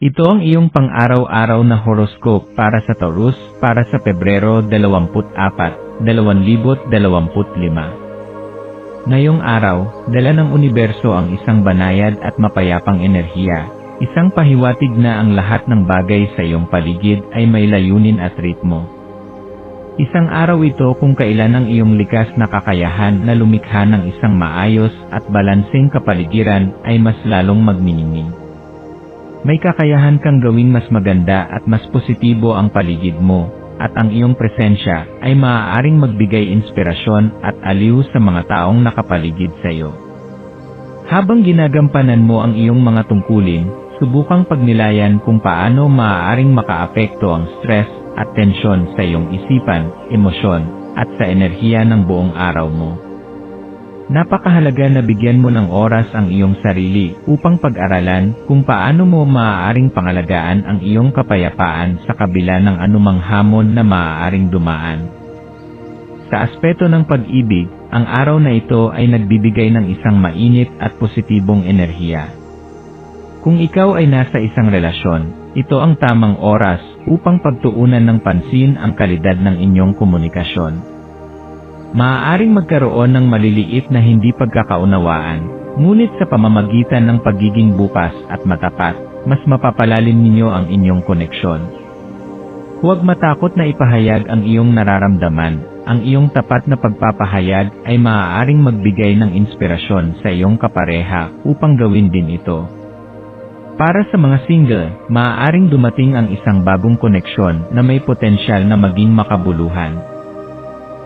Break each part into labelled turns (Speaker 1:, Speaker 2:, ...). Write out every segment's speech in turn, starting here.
Speaker 1: Ito ang iyong pang-araw-araw na horoscope para sa Taurus para sa Pebrero 24, 2025. Ngayong araw, dala ng universo ang isang banayad at mapayapang enerhiya. Isang pahiwatig na ang lahat ng bagay sa iyong paligid ay may layunin at ritmo. Isang araw ito kung kailan ang iyong likas na kakayahan na lumikha ng isang maayos at balanseng kapaligiran ay mas lalong magniningning. May kakayahan kang gawing mas maganda at mas positibo ang paligid mo, at ang iyong presensya ay maaaring magbigay inspirasyon at aliw sa mga taong nakapaligid sa iyo. Habang ginagampanan mo ang iyong mga tungkulin, subukang pagnilayan kung paano maaaring makaapekto ang stress at tensyon sa iyong isipan, emosyon, at sa enerhiya ng buong araw mo. Napakahalaga na bigyan mo ng oras ang iyong sarili upang pag-aralan kung paano mo maaaring pangalagaan ang iyong kapayapaan sa kabila ng anumang hamon na maaaring dumaan. Sa aspeto ng pag-ibig, ang araw na ito ay nagbibigay ng isang mainit at positibong enerhiya. Kung ikaw ay nasa isang relasyon, ito ang tamang oras upang pagtuunan ng pansin ang kalidad ng inyong komunikasyon. Maaaring magkaroon ng maliliit na hindi pagkakaunawaan, ngunit sa pamamagitan ng pagiging bukas at matapat, mas mapapalalim ninyo ang inyong koneksyon. Huwag matakot na ipahayag ang iyong nararamdaman, ang iyong tapat na pagpapahayag ay maaaring magbigay ng inspirasyon sa iyong kapareha upang gawin din ito. Para sa mga single, maaaring dumating ang isang bagong koneksyon na may potensyal na maging makabuluhan.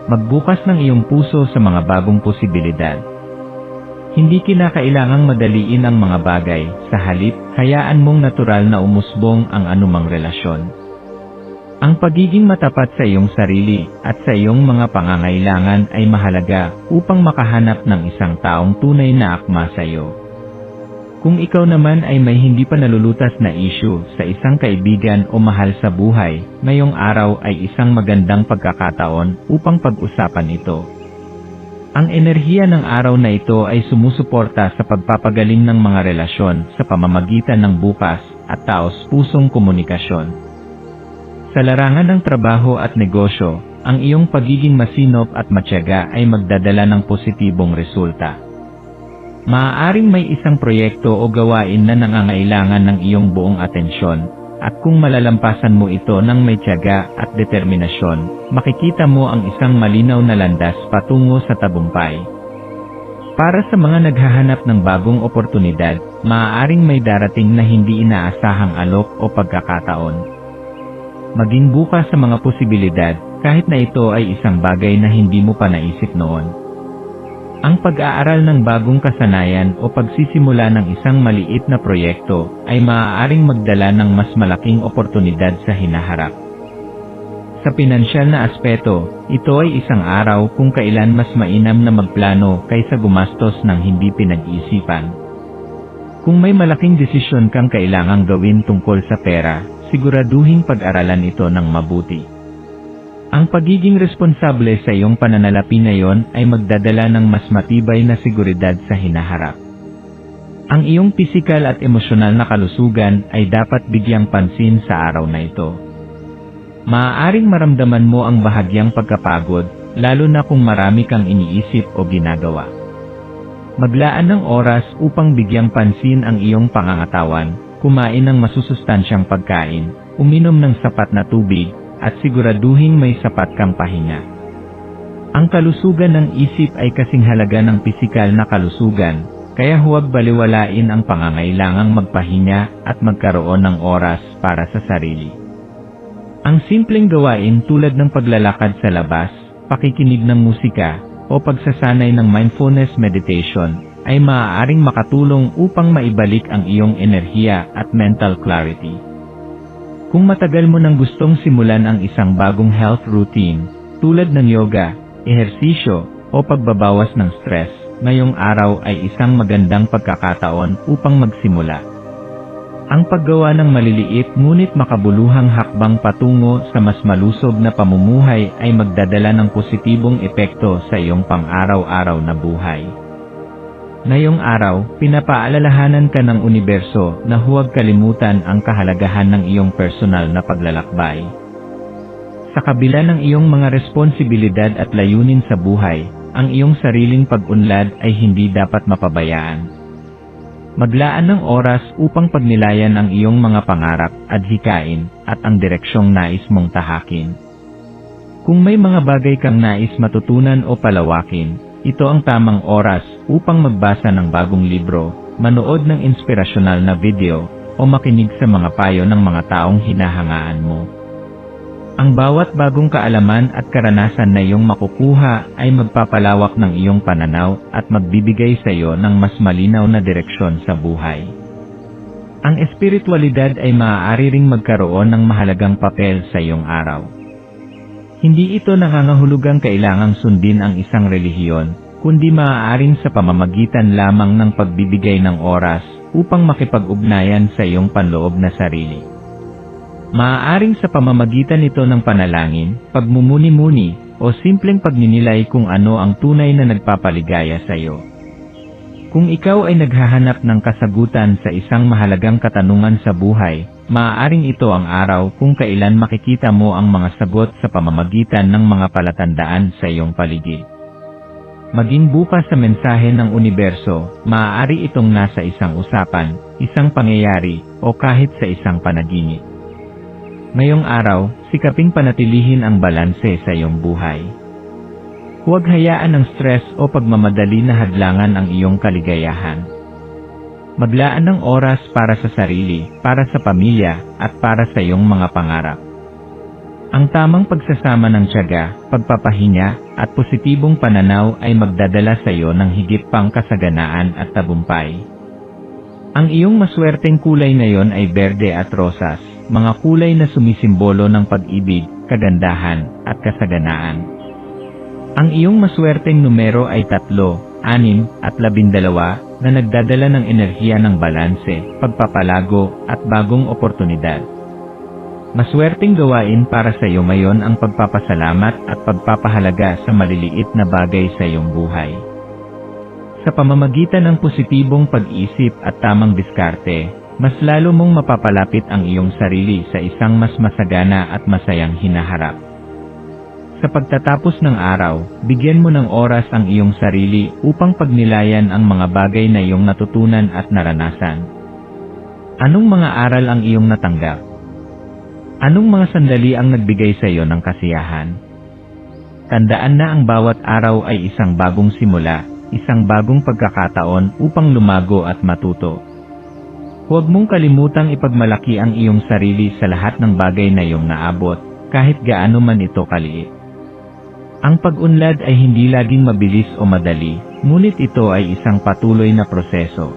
Speaker 1: Magbukas ng iyong puso sa mga bagong posibilidad. Hindi kinakailangang madaliin ang mga bagay, sa halip, hayaan mong natural na umusbong ang anumang relasyon. Ang pagiging matapat sa iyong sarili at sa iyong mga pangangailangan ay mahalaga upang makahanap ng isang taong tunay na akma sa iyo. Kung ikaw naman ay may hindi pa nalulutas na issue sa isang kaibigan o mahal sa buhay, ngayong araw ay isang magandang pagkakataon upang pag-usapan ito. Ang enerhiya ng araw na ito ay sumusuporta sa pagpapagaling ng mga relasyon sa pamamagitan ng bukas at taos pusong komunikasyon. Sa larangan ng trabaho at negosyo, ang iyong pagiging masinop at matyaga ay magdadala ng positibong resulta. Maaaring may isang proyekto o gawain na nangangailangan ng iyong buong atensyon, at kung malalampasan mo ito ng may tiyaga at determinasyon, makikita mo ang isang malinaw na landas patungo sa tabumpay. Para sa mga naghahanap ng bagong oportunidad, maaaring may darating na hindi inaasahang alok o pagkakataon. Maging bukas sa mga posibilidad, kahit na ito ay isang bagay na hindi mo pa naisip noon. Ang pag-aaral ng bagong kasanayan o pagsisimula ng isang maliit na proyekto ay maaaring magdala ng mas malaking oportunidad sa hinaharap. Sa pinansyal na aspeto, ito ay isang araw kung kailan mas mainam na magplano kaysa gumastos ng hindi pinag-isipan. Kung may malaking desisyon kang kailangang gawin tungkol sa pera, siguraduhin pag-aralan ito ng mabuti. Ang pagiging responsable sa iyong pananalapi ngayon ay magdadala ng mas matibay na seguridad sa hinaharap. Ang iyong pisikal at emosyonal na kalusugan ay dapat bigyang pansin sa araw na ito. Maaaring maramdaman mo ang bahagyang pagkapagod, lalo na kung marami kang iniisip o ginagawa. Maglaan ng oras upang bigyang pansin ang iyong pangangatawan, kumain ng masusustansyang pagkain, uminom ng sapat na tubig, at siguraduhin may sapat kang pahinga. Ang kalusugan ng isip ay kasing halaga ng pisikal na kalusugan, kaya huwag baliwalain ang pangangailangang magpahinga at magkaroon ng oras para sa sarili. Ang simpleng gawain tulad ng paglalakad sa labas, pakikinig ng musika, o pagsasanay ng mindfulness meditation ay maaaring makatulong upang maibalik ang iyong enerhiya at mental clarity. Kung matagal mo nang gustong simulan ang isang bagong health routine, tulad ng yoga, ehersisyo, o pagbabawas ng stress, ngayong araw ay isang magandang pagkakataon upang magsimula. Ang paggawa ng maliliit ngunit makabuluhang hakbang patungo sa mas malusog na pamumuhay ay magdadala ng positibong epekto sa iyong pang-araw-araw na buhay. Ngayong araw, pinapaalalahanan ka ng universo na huwag kalimutan ang kahalagahan ng iyong personal na paglalakbay. Sa kabila ng iyong mga responsibilidad at layunin sa buhay, ang iyong sariling pag-unlad ay hindi dapat mapabayaan. Maglaan ng oras upang pagnilayan ang iyong mga pangarap, adhikain, at ang direksyong nais mong tahakin. Kung may mga bagay kang nais matutunan o palawakin, ito ang tamang oras upang magbasa ng bagong libro, manood ng inspirasyonal na video, o makinig sa mga payo ng mga taong hinahangaan mo. Ang bawat bagong kaalaman at karanasan na iyong makukuha ay magpapalawak ng iyong pananaw at magbibigay sa iyo ng mas malinaw na direksyon sa buhay. Ang espiritualidad ay maaari ring magkaroon ng mahalagang papel sa iyong araw. Hindi ito nangangahulugang kailangang sundin ang isang relihiyon, kundi maaaring sa pamamagitan lamang ng pagbibigay ng oras upang makipag-ugnayan sa iyong panloob na sarili. Maaaring sa pamamagitan nito ng panalangin, pagmumuni-muni, o simpleng pagninilay kung ano ang tunay na nagpapaligaya sa iyo. Kung ikaw ay naghahanap ng kasagutan sa isang mahalagang katanungan sa buhay, maaaring ito ang araw kung kailan makikita mo ang mga sagot sa pamamagitan ng mga palatandaan sa iyong paligid. Maging bukas sa mensahe ng universo, maaari itong nasa isang usapan, isang pangyayari, o kahit sa isang panaginip. Ngayong araw, sikaping panatilihin ang balanse sa iyong buhay. Huwag hayaan ng stress o pagmamadali na hadlangan ang iyong kaligayahan. Maglaan ng oras para sa sarili, para sa pamilya, at para sa iyong mga pangarap. Ang tamang pagsasama ng tiyaga, pagpapahinga, at positibong pananaw ay magdadala sa iyo ng higit pang kasaganaan at tabumpay. Ang iyong maswerteng kulay ngayon ay berde at rosas, mga kulay na sumisimbolo ng pag-ibig, kagandahan, at kasaganaan. Ang iyong maswerteng numero ay tatlo, anim, at labindalawa na nagdadala ng enerhiya ng balanse, pagpapalago, at bagong oportunidad. Maswerteng gawain para sa iyo ngayon ang pagpapasalamat at pagpapahalaga sa maliliit na bagay sa iyong buhay. Sa pamamagitan ng positibong pag-isip at tamang diskarte, mas lalo mong mapapalapit ang iyong sarili sa isang mas masagana at masayang hinaharap. Sa pagtatapos ng araw, bigyan mo ng oras ang iyong sarili upang pagnilayan ang mga bagay na iyong natutunan at naranasan. Anong mga aral ang iyong natanggap? Anong mga sandali ang nagbigay sa iyo ng kasiyahan? Tandaan na ang bawat araw ay isang bagong simula, isang bagong pagkakataon upang lumago at matuto. Huwag mong kalimutang ipagmalaki ang iyong sarili sa lahat ng bagay na iyong naabot, kahit gaano man ito kaliit. Ang pag-unlad ay hindi laging mabilis o madali, ngunit ito ay isang patuloy na proseso.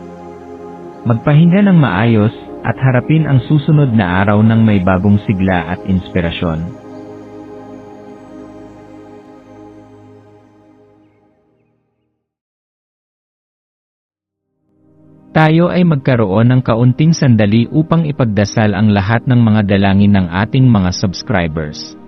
Speaker 1: Magpahinga ng maayos, at harapin ang susunod na araw ng may bagong sigla at inspirasyon. Tayo ay magkaroon ng kaunting sandali upang ipagdasal ang lahat ng mga dalangin ng ating mga subscribers,